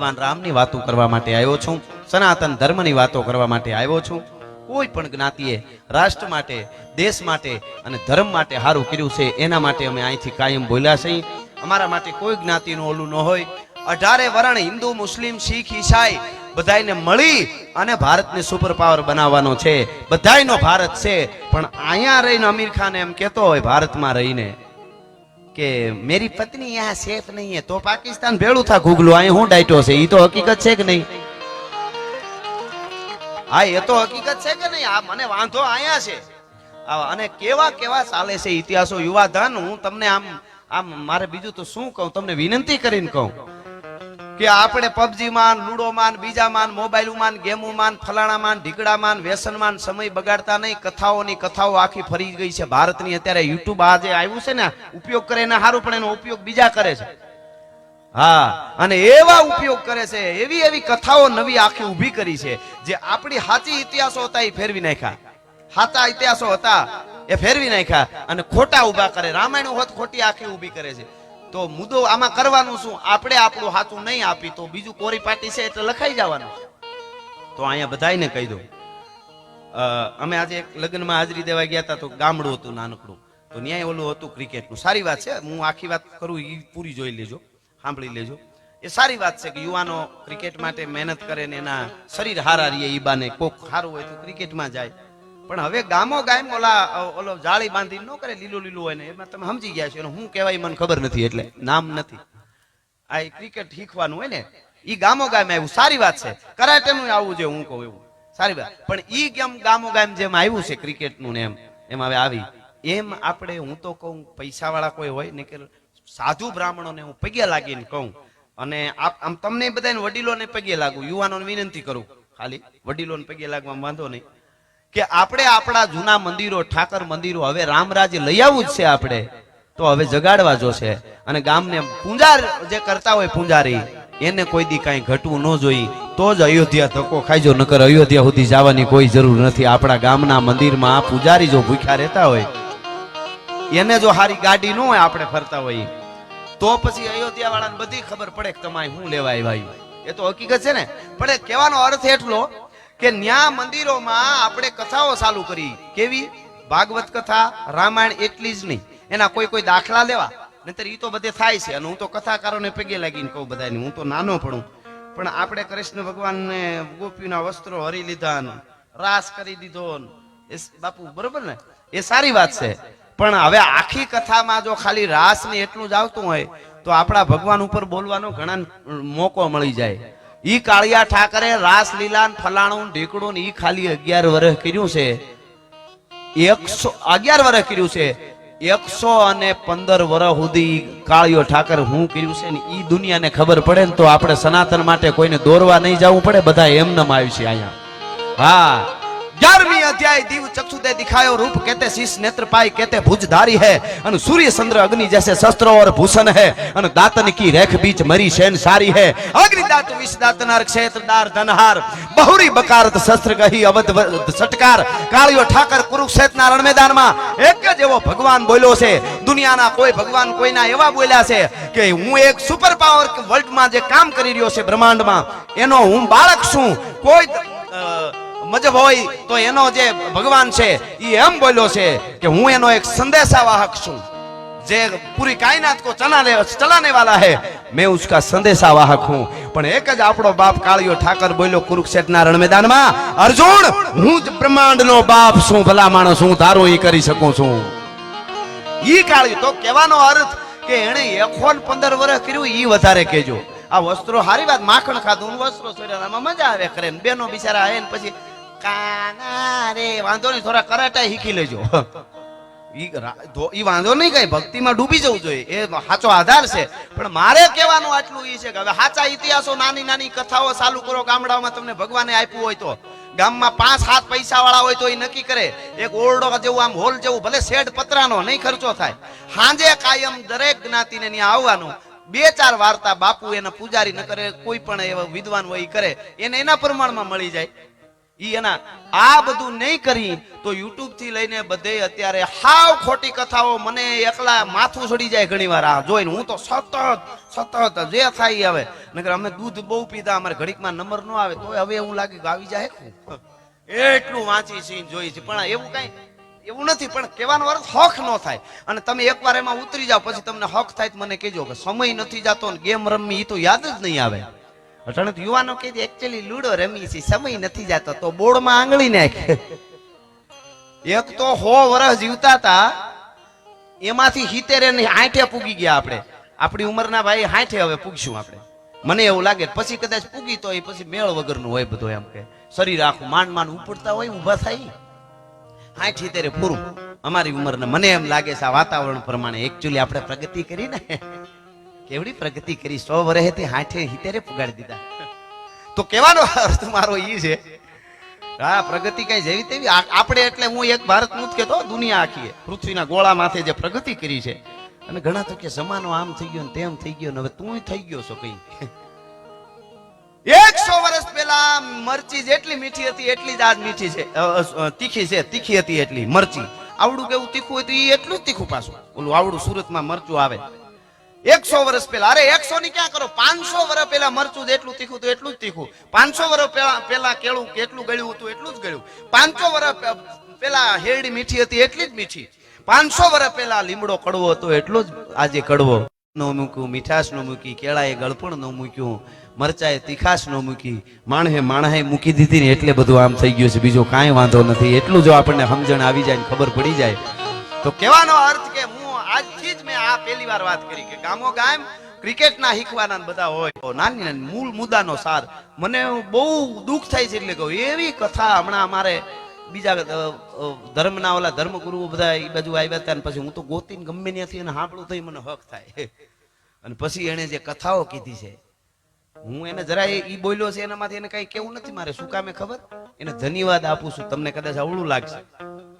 ભગવાન રામની વાતો કરવા માટે આવ્યો છું, સનાતન ધર્મની વાતો કરવા માટે આવ્યો છું. કોઈ પણ જ્ઞાતિએ રાષ્ટ્ર માટે, દેશ માટે અને ધર્મ માટે સારું કર્યું છે, એના માટે અમે અહીંથી કાયમ બોલ્યા છીએ. અમારા માટે કોઈ જ્ઞાતિનું ઓલું ન હોય. અઢારે વર્ણ હિન્દુ, મુસ્લિમ, શીખ, ઈસાઈ બધાને મળી અને ભારતને સુપર પાવર બનાવવાનો છે. બધાયનો ભારત છે. પણ અહીંયા રહીને અમીર ખાન એમ કહેતો હોય, ભારતમાં રહીને. કે મેરી પત્ની યહાં સેફ નહીં હે, તો પાકિસ્તાન ભેળું થા ગુગલું અહીં હું ડાયટો છે, ઈ તો હકીકત છે કે નહીં? હા, એ તો હકીકત છે કે નહીં? આ મને વાંધો અહીંયા છે. અને કેવા કેવા ચાલે છે ઇતિહાસો યુવાધન? હું તમને આમ આમ મારે બીજું તો શું કહું? તમને વિનંતી કરીને કહું. કે આપણે પબજી માન લૂડો માન બીજા માન મોબાઈલ માન ગેમો માન ફલાણા માન ઢીકડા માન વ્યસન માન સમય બગાડતા નહીં, કથાઓની કથાઓ આખી ફરી ગઈ છે. ભારતની અત્યારે યુટ્યુબ આ જે આવ્યું છે ને, ઉપયોગ કરે એને સારું પણ એનો ઉપયોગ બીજા કરે છે. હા, અને એવા ઉપયોગ કરે છે, એવી એવી કથાઓ નવી આખી ઊભી કરી છે, જે આપણી સાચી ઇતિહાસો હતા એ ફેરવી નાખ્યા. સાચા ઇતિહાસો હતા એ ફેરવી નાખ્યા અને ખોટા ઊભા કરે. રામાયણ હોત ખોટી આખી ઊભી કરે છે. તો મુદ્દો આમાં કરવાનું શું? આપણે આપણું હાથું નહીં આપી તો બીજું કોરી પાટી છે એટલે લખાઈ જવાનું. તો અહીંયા બધાને કહી દઉં. અમે આજે એક લગ્નમાં હાજરી દેવા ગયા હતા તો ગામડું હતું નાનકડું. તો ન્યાય ઓલું હતું ક્રિકેટનું. સારી વાત છે. હું આખી વાત કરું એ પૂરી જોઈ લેજો. સાંભળી લેજો. એ સારી વાત છે કે યુવાનો ક્રિકેટ માટે મહેનત કરે ને એના શરીર હારા રહીએ એ બાને કોક સારું હોય તો ક્રિકેટમાં જાય. પણ હવે ગામો ગામ ઓલા, ઓલો જાળી બાંધી ન કરે, લીલું લીલું હોય ને, એમાં તમે સમજી ગયા છો. હું કહેવાય મને ખબર નથી, એટલે નામ નથી. આ ક્રિકેટ શીખવાનું હોય ને એ ગામો ગામ આવ્યું. સારી વાત છે. કરાટેનું આવવું જોઈએ હું કહું એવું. સારી વાત. પણ ઈ કેમ ગામો ગામ જેમ આવ્યું છે ક્રિકેટનું ને એમ એમ હવે આવી. એમ આપણે, હું તો કહું પૈસા વાળા કોઈ હોય ને કે સાધુ બ્રાહ્મણોને હું પગે લાગીને કહું. અને આમ તમને બધાને વડીલોને પગે લાગુ. યુવાનોને વિનંતી કરું. ખાલી વડીલોને પગે લાગવામાં વાંધો નહીં. કે આપણે આપણા જૂના મંદિરો, ઠાકર મંદિરો હવે રામરાજ્ય લઈ આવવું જ છે આપણે. તો હવે જગાડવા જોશે. અને ગામને પૂંજાર જે કરતા હોય પૂંજારી, એને કોઈ દી કાંઈ ઘટવું ન જોઈ તો જ અયોધ્યા ધક્કો ખાઈજો, નકર અયોધ્યા સુધી જવાની કોઈ જરૂર નથી. આપણા ગામના મંદિરમાં પૂજારી જો ભૂખ્યા રહેતા હોય, એને જો હારી ગાડી ન હોય આપણે ફરતા હોય તો પછી અયોધ્યા વાળાને બધી ખબર પડે કે તમારે શું લેવા આવ્યા એ તો હકીકત છે ને? પણ કહેવાનો અર્થ એટલો કે ન્યા મંદિરોમાં આપણે કથાઓ ચાલુ કરી. કેવી? ભાગવત કથા, રામાયણ એટલી જ નહીં. એના કોઈ કોઈ દાખલા લેવા. નહીતર ઈ તો બધે થાય છે અને હું તો કથાકારોને પગે લાગીને કહું બધાને, હું તો નાનો પડું. પણ આપણે કૃષ્ણ ભગવાનને ગોપીના વસ્ત્રો હરી લીધા રાસ કરી દીધો એ બાપુ, બરોબર ને? એ સારી વાત છે. પણ હવે આખી કથામાં જો ખાલી રાસ ને એટલું જ આવતું હોય, તો આપણા ભગવાન ઉપર બોલવાનો ઘણા મોકો મળી જાય. ઈ કાળિયા ઠાકરે રાસલીલા ફલાણું ઢીકડું ને ઈ ખાલી અગિયાર વર્ષ કર્યું છે. એકસો, અગિયાર વર્ષ કર્યું છે. એકસો અને પંદર વર્ષ સુધી કાળિયો ઠાકર હું કર્યું છે ને ઈ દુનિયાને ખબર પડે ને તો આપણે સનાતન માટે કોઈને દોરવા નહીં જવું પડે, બધા એમનેમ આવ્યું છે અહીંયા. હા. ગ્યારમી અધ્યાય દીવ ચક્ષુતે દિખાયો રૂપ, કેતે શીશ નેત્ર પાય કેતે ભુજધારી હે, અને સૂર્ય ચંદ્ર અગ્નિ જૈસે શસ્ત્ર ઓર ભૂષણ હે, અને દાતન કી રેખ બીચ મરી શેન સારી હે. અગ્નિ દાત વિષ દાતનાર ક્ષેત્રદાર, ધનહાર, બહુરી બકારત શસ્ત્ર કહી અવધ સટકાર કાળિયો ઠાકર, કુરુક્ષેત્રના રણ મેદાનમાં એક જ એવો ભગવાન બોલ્યો છે. દુનિયાના કોઈ ભગવાન કોઈના એવા બોલ્યા છે કે હું એક સુપર પાવર વર્લ્ડમાં જે કામ કરી રહ્યો છે બ્રહ્માંડમાં, એનો હું બાળક છું. કોઈ મજબ હોય તો એનો જે ભગવાન છે એ એમ બોલ્યો છે કે હું એનો એક સંદેશાવાહક છું. જે પૂરી કાયનાત કો ચલાને ચલાને વાલા હે, મેં ઉસકા સંદેશાવાહક હું. પણ એક જ આપણો બાપ કાળિયો ઠાકર બોલ્યો, કુરુક્ષેત્રના રણ મેદાનમાં અર્જુન, હું જ બ્રહ્માંડનો બાપ છું, ભલા માણસ, હું ધારો એ કરી શકું છું. ઈ કાળિયો તો કહેવાનો અર્થ કે એણે એકોન પંદર વર્ષ કર્યું, ઈ વધારે કેજો આ વસ્ત્રો, હારી વાત, માખણ ખાધું, વસ્ત્રો સોર્યા મજા આવે કરે બેનો બિચારા હે ને પછી કાના વાંધો નહીં, થોડા કરાટા શીખી લેજો. ઈ વાંધો નહીં કઈ, ભક્તિમાં ડૂબી જવું જોઈએ. એ સાચો આધાર છે. પણ મારે કહેવાનું આટલું ઈ છે કે હવે સાચા ઇતિહાસો, નાની નાની કથાઓ ચાલુ કરો ગામડાઓમાં તમને ભગવાને આપ્યું હોય તો. ગામમાં પાંચ, સાત પૈસા વાળા હોય તો એ નક્કી કરે. એક ઓરડો જેવું, આમ હોલ જેવું, ભલે શેડ પતરાનો, નહીં ખર્ચો થાય. સાંજે કાયમ દરેક જ્ઞાતિને ત્યાં આવવાનું. બે, ચાર વાર્તા બાપુ એના પૂજારી ન કરે, કોઈ પણ એવા વિદ્વાન હોય એ કરે. એને એના પ્રમાણમાં મળી જાય. ઈ એના આ બધું નહીં કરી, તો યુટ્યુબથી લઈને બધે અત્યારે હાવ ખોટી કથાઓ મને એકલા માથું ચડી જાય ઘણી વાર. આ જોઈને હું તો સતત સતત જે થાય હવે. નકર અમે દૂધ બહુ પીધા, અમારે ઘડીકમાં નંબર ન આવે તો હવે એવું લાગે આવી જાય? એટલું વાંચી છે જોઈ છે પણ એવું કઈ એવું નથી, પણ કહેવાનો અર્થ હક ન થાય. અને તમે એકવાર એમાં ઉતરી જાઓ, પછી તમને હક થાય મને કહેજો કે સમય નથી જાતો ગેમ રમવી એ તો યાદ જ નહીં આવે. અટાણે યુવાનો કહે એકચ્યુઅલી લૂડો રમી છે, સમય નથી જતો, તો બોર્ડમાં આંગળી નાખે. એક તો હો વર્ષ જીવતા હતા, એમાંથી હિતેરે ને આઠે પૂગી ગયા આપણે. આપણી ઉંમરના ભાઈ હાઠે હવે પૂગશું આપણે. મને એવું લાગે, પછી કદાચ પૂગી તો એ પછી મેળ વગરનું હોય બધું એમ કે શરીર આખું માંડ માંડ ઉપડતા હોય, ઊભા થાય. હાઠ હિતેરે પૂરું. અમારી ઉંમરને મને એમ લાગે છે, આ વાતાવરણ પ્રમાણે એકચ્યુઅલી આપણે પ્રગતિ કરી ને કેવડી પ્રગતિ કરી? સો વર્ષેથી હાઠે હિતેરે પુગાડી દીધા. તો કહેવાનો અર્થ મારો ઈ છે હા પ્રગતિ કઈ જેવી તેવી? આપણે એટલે હું એક ભારતનું જ કહેતો, દુનિયા આખી પૃથ્વીના ગોળા માથે જે પ્રગતિ કરી છે. અને ઘણા તો કે જમાનો આમ થઈ ગયો ને તેમ થઈ ગયો ને હવે તું થઈ ગયો છો કઈ? એકસો વર્ષ પહેલા મરચી જેટલી મીઠી હતી, એટલી જ આજ મીઠી છે. તીખી છે, તીખી હતી એટલી, મરચી. આવડું કેવું તીખું હતું એ એટલું જ તીખું પાછું. ઓલું આવડું સુરતમાં મરચું આવે. એકસો વર્ષ પહેલા. અરે એકસો ની ક્યાં કરો? પાંચસો વર્ષ પહેલા મરચું જેટલું તીખું એટલું જ તીખું. પાંચસો વર્ષ પહેલા કેળું કેટલું ગળ્યું હતું, એટલું જ ગળ્યું. પાંચસો વર્ષ પહેલા હેરડી મીઠી હતી, એટલી જ મીઠી. પાંચસો વર્ષ પહેલા લીમડો કડવો હતો, એટલો જ આજે કડવો. ન મૂક્યું, મીઠાશ ન મૂકી, કેળાએ ગળપણ ન મૂક્યું, મરચાએ તીખાશ ન મૂકી, માણહે માણહે મૂકી દીધી ને એટલે બધું આમ થઈ ગયું છે. બીજો કાંઈ વાંધો નથી. એટલું જો આપણને સમજણ આવી જાય ખબર પડી જાય. તો કહેવાનો અર્થ કે હું આજથી જ મેં આ પહેલી વાર વાત કરી કે ગામો ગામ ક્રિકેટના શીખવાના બધા હોય. નાની નાની મૂળ મુદ્દાનો સાર. મને બહુ દુઃખ થાય છે એટલે કહું, એવી કથા હમણાં અમારે બીજા ધર્મના ઓલા ધર્મગુરુઓ બધા એ બાજુ આવ્યા હતા પછી હું તો ગોતીને ગમે ત્યાંથી એને સાંભળું થઈ મને હક થાય. અને પછી એને જે કથાઓ કીધી છે, હું એને જરા એ બોલ્યો છે એનામાંથી એને કઈ કેવું નથી મારે, શું કામે ખબર? એને ધન્યવાદ આપું છું, તમને કદાચ અવળું લાગશે.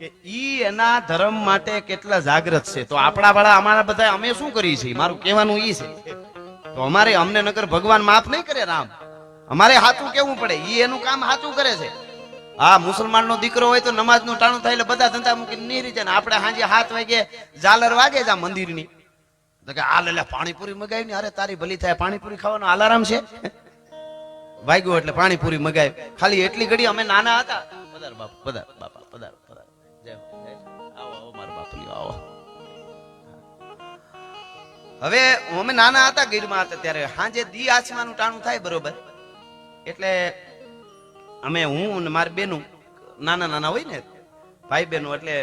કે ઈ એના ધર્મ માટે કેટલા જાગૃત છે. તો આપણા વાળા અમારા બધા અમે શું કરીએ છીએ? મારું કહેવાનું ઈ છે. તો અમારે અમને નગર ભગવાન માફ નહીં કરે રામ. અમારે હાથું કેવું પડે? ઈ એનું કામ હાથું કરે છે. હા મુસલમાન નો દીકરો હોય તો નમાજનું ટાણું થાય એટલે બધા ધંધા મૂકીને નીરી જાય આપણે સાંજે હાથ વાગે ઝાલર વાગે છે મંદિરની. તો કે આ લે પાણીપુરી મગાવી ને? અરે, તારી ભલી થાય. પાણીપુરી ખાવાનો અલારામ છે. વાગ્યો એટલે પાણીપુરી મગાવી ખાલી એટલી ઘડી અમે નાના હતા. પધાર બાપ, પધાર બાપા, પધાર. હવે અમે નાના હતા ગીરમાં હતા ત્યારે સાંજે દી આસમાનું ટાણું થાય બરોબર. એટલે અમે હું ને મારી બેનું નાના નાના હોય ને, ભાઈ બહેનો એટલે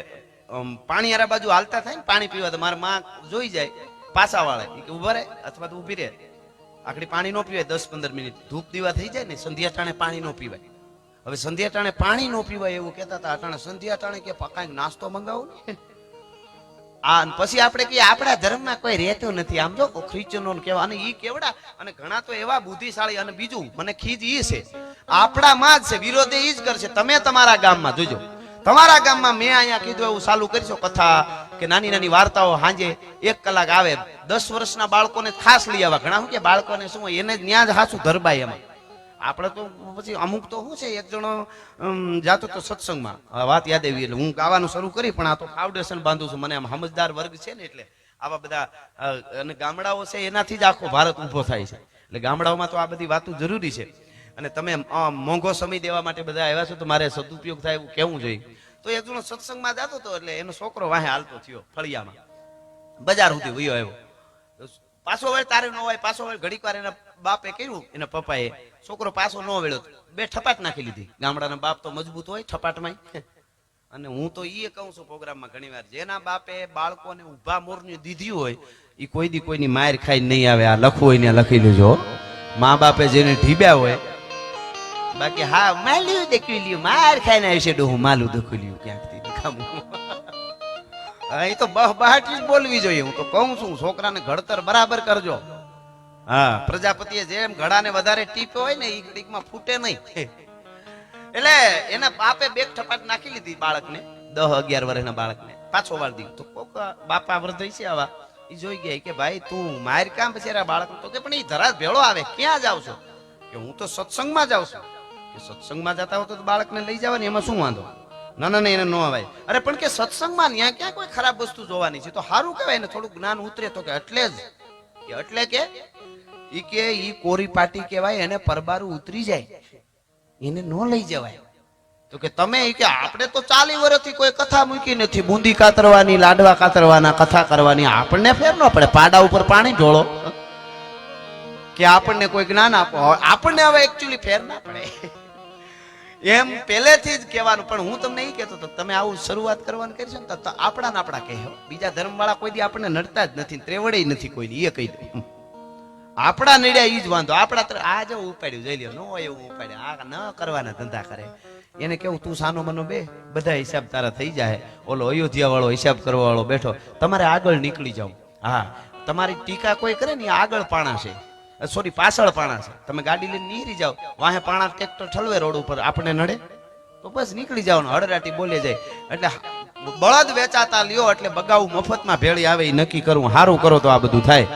પાણી આરા બાજુ હાલતા થાય ને, પાણી પીવા તો મારા માં જોઈ જાય, પાછા વાળા કે ઊભા રહે અથવા તો ઊભી રહે. આખડી પાણી નો પીવાય, દસ પંદર મિનિટ ધૂપ દીવા થઈ જાય ને, સંધ્યા ટાણે પાણી નો પીવાય. હવે સંધ્યા ટાણે પાણી નો પીવાય એવું કહેતા હતા, અટાણે સંધ્યા ટાણે કે કાંઈક નાસ્તો મંગાવો ને? પછી આપણે કહીએ, આપણા ધર્મમાં કોઈ રહેતું નથી. આમ જો ખ્રિશ્ચનો ને કેવા અને ઈ કેવડા? અને ઘણા તો એવા બુદ્ધિશાળી અને બીજું, મને ખીજ ઈ છે. આપણામાં જ છે, વિરોધે ઈ જ કરશે. તમે તમારા ગામમાં જોજો. તમારા ગામમાં મેં અહીંયા કીધું એવું ચાલુ કરીશો કથા કે નાની નાની વાર્તાઓ સાંજે એક કલાક આવે. દસ વર્ષના બાળકોને ખાસ લઈ આવવા ઘણા શું કે બાળકોને શું એને ત્યાં જ હાસું ધરબાય એમાં. આપણે તો પછી અમુક તો શું છે, એક જણો જાતો તો સત્સંગમાં. વાત યાદ આવી એટલે હું ગાવાનું શરૂ કરી, પણ આ તો ફાઉન્ડેશન બાંધું છું. મને આમ સમજદાર વર્ગ છે ને એટલે આવા બધા અને ગામડાઓ છે એનાથી જ આખો ભારત ઊભો થાય છે. એટલે ગામડાઓમાં તો આ બધી વાતો જરૂરી છે. અને તમે મોંઘો સમય દેવા માટે બધા આવ્યા છો, તો મારે સદુપયોગ થાય એવું કેવું જોઈએ. તો એક જણો સત્સંગમાં જતો હતો એટલે એનો છોકરો વાહે હાલતો થયો ફળિયામાં. બજાર સુધી વયો આવ્યો. પાછો વળ, તારે ન હોય પાછો વળ. ઘડીક વાર એના બાપે કર્યું, એના પપ્પાએ, છોકરો પાછો ન વળ્યો. બે ઠપાટ નાખી લીધી. ગામડાના બાપ તો મજબૂત હોય ઠપાટમાં અને હું તો એ કહું છું પ્રોગ્રામમાં ઘણી વાર, જેના બાપે બાળકોને ઊભા મોરની દીધી હોય એ કોઈ દી કોઈની માર ખાઈ નહીં આવે. આ લખવું હોય ને લખી લેજો. મા બાપે જેને ઢીબ્યા હોય, બાકી હા, માલ્યું દેખી લ્યું, માર ખાઈને આવશે ડોહું, માલું દેખી લ્યું ક્યાંકથી, દેખામું. એ તો બહ જ બોલવી જોઈએ. હું તો કહું છું, છોકરાને ઘડતર બરાબર કરજો. હા, પ્રજાપતિએ જેમ ઘડાને વધારે ટીપ્યો હોય ને એ ઘડીકમાં ફૂટે નહીં. એટલે એના બાપે બેગ ઠપાટ નાખી લીધી બાળકને, દહ અગિયાર વર્ષના બાળકને. પાછો વાર દીધું. તો કોક બાપા વૃદ્ધ છે આવા. એ જોઈ ગયા કે, ભાઈ, તું માર કામ પછી બાળક તો કે, પણ એ ધરાજ ભેળો આવે. ક્યાં જાવ છો? કે, હું તો સત્સંગમાં જાઉં છું. કે, સત્સંગમાં જતા હો તો બાળકને લઈ જવાની એમાં શું વાંધો? ના ના એને ન અવાય. અરે, પણ કે સત્સંગમાં ત્યાં ક્યાં કોઈ ખરાબ વસ્તુ જોવાની છે? તો સારું કહેવાય ને થોડું જ્ઞાન ઉતરે તો કે એટલે જ. કે એટલે કે? ઈ કે, ઈ કોરી પાટી કહેવાય, એને પરબારું ઉતરી જાય. એને ન લઈ જવાય. તો કે તમે કે, આપણે તો ચાલી વર્ષથી કોઈ કથા મૂકી નથી. બુંદી કાતરવાની, લાડવા કાતરવાના, કથા કરવાની. આપણને ફેર ન પડે. પાડા ઉપર પાણી ઢોળો. કે આપણને કોઈ જ્ઞાન આપો. આપણને હવે એકચ્યુઅલી ફેર ના પડે. એમ પહેલેથી જ કહેવાનું, પણ હું તમને એ કહેતો હતો, તમે આવું શરૂઆત કરવાનું કરશો ને તો આપણા ને આપણા કહેવો બીજા ધર્મવાળા કોઈ દી આપણને નડતા જ નથી ત્રેવડે નથી કોઈ એ કહી દઉં. આપણા નડ્યા એ જ વાંધો. આપણા આ જો ઉપાડ્યું, જઈ લ્યો, ન હોય એવું ઉપાડ્યું. આ ન કરવાના ધંધા કરે. એને કેવું તું સાનો મનો બે. બધા હિસાબ તારા થઈ જાય. ઓલો અયોધ્યા વાળો હિસાબ કરવા વાળો બેઠો. તમારે આગળ નીકળી જાવ હા. તમારી ટીકા કોઈ કરે ને આગળ પાણા છે. સોરી, પાછળ પાણા છે. તમે ગાડી લઈને નીકળી જાઓ. વાહે પાણા ટ્રેક્ટર ઠલવે રોડ ઉપર. આપણે નડે. તો બસ નીકળી જાવ હળરાટી બોલે જાય. એટલે બળદ વેચાતા લ્યો એટલે બગાવું મફતમાં ભેળી આવે એ નક્કી કરવું સારું કરો તો આ બધું થાય.